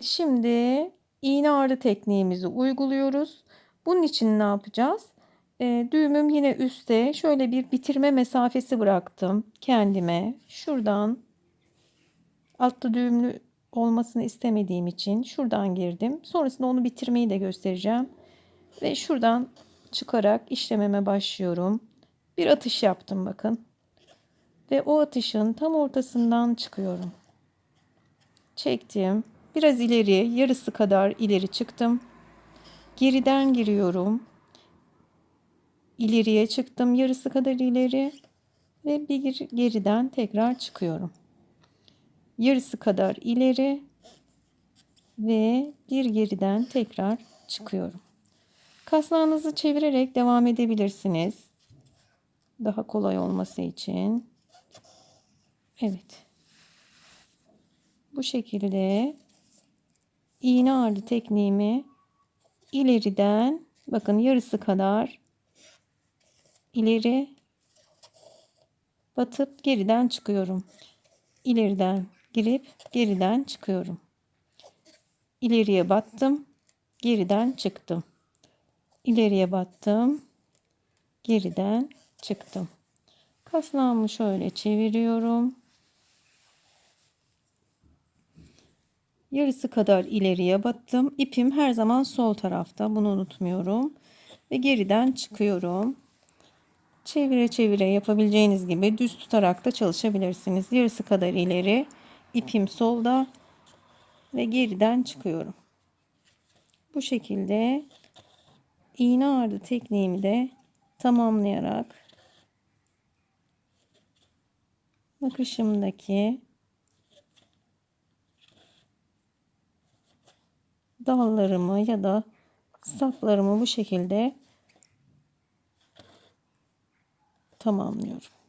Şimdi iğne ağrı tekniğimizi uyguluyoruz. Bunun için ne yapacağız? Ee, düğümüm yine üstte. Şöyle bir bitirme mesafesi bıraktım kendime. Şuradan altta düğümlü olmasını istemediğim için şuradan girdim. Sonrasında onu bitirmeyi de göstereceğim. Ve şuradan çıkarak işlememe başlıyorum. Bir atış yaptım bakın. Ve o atışın tam ortasından çıkıyorum. Çektim. Biraz ileri, yarısı kadar ileri çıktım. Geriden giriyorum. İleriye çıktım, yarısı kadar ileri ve bir geriden tekrar çıkıyorum. Yarısı kadar ileri ve bir geriden tekrar çıkıyorum. Kasnağınızı çevirerek devam edebilirsiniz. Daha kolay olması için. Evet. Bu şekilde iğne ağrı tekniğimi ileriden bakın yarısı kadar ileri batıp geriden çıkıyorum. İleriden girip geriden çıkıyorum. İleriye battım, geriden çıktım. İleriye battım, geriden çıktım. Kasnağımı şöyle çeviriyorum. Yarısı kadar ileriye battım. İpim her zaman sol tarafta. Bunu unutmuyorum. Ve geriden çıkıyorum. Çevire çevire yapabileceğiniz gibi düz tutarak da çalışabilirsiniz. Yarısı kadar ileri. ipim solda. Ve geriden çıkıyorum. Bu şekilde iğne ardı tekniğimi de tamamlayarak nakışımdaki dallarımı ya da saplarımı bu şekilde tamamlıyorum.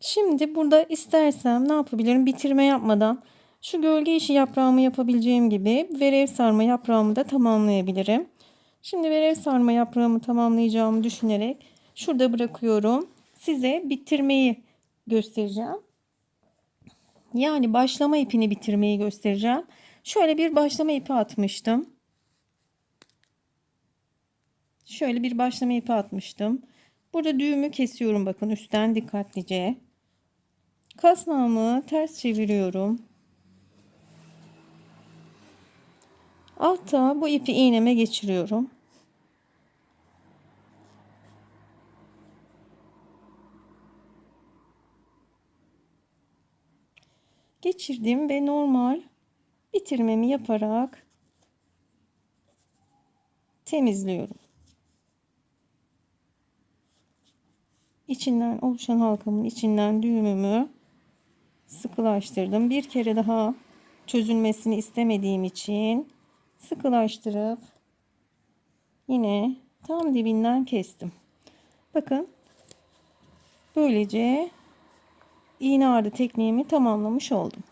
Şimdi burada istersem ne yapabilirim? Bitirme yapmadan şu gölge işi yaprağımı yapabileceğim gibi verev sarma yaprağımı da tamamlayabilirim. Şimdi verev sarma yaprağımı tamamlayacağımı düşünerek şurada bırakıyorum. Size bitirmeyi göstereceğim. Yani başlama ipini bitirmeyi göstereceğim. Şöyle bir başlama ipi atmıştım. Şöyle bir başlama ipi atmıştım. Burada düğümü kesiyorum bakın üstten dikkatlice. Kasnağımı ters çeviriyorum. Altta bu ipi iğneme geçiriyorum. Geçirdim ve normal bitirmemi yaparak temizliyorum. İçinden oluşan halkamın içinden düğümümü sıkılaştırdım. Bir kere daha çözülmesini istemediğim için sıkılaştırıp yine tam dibinden kestim. Bakın böylece iğne ardı tekniğimi tamamlamış oldum.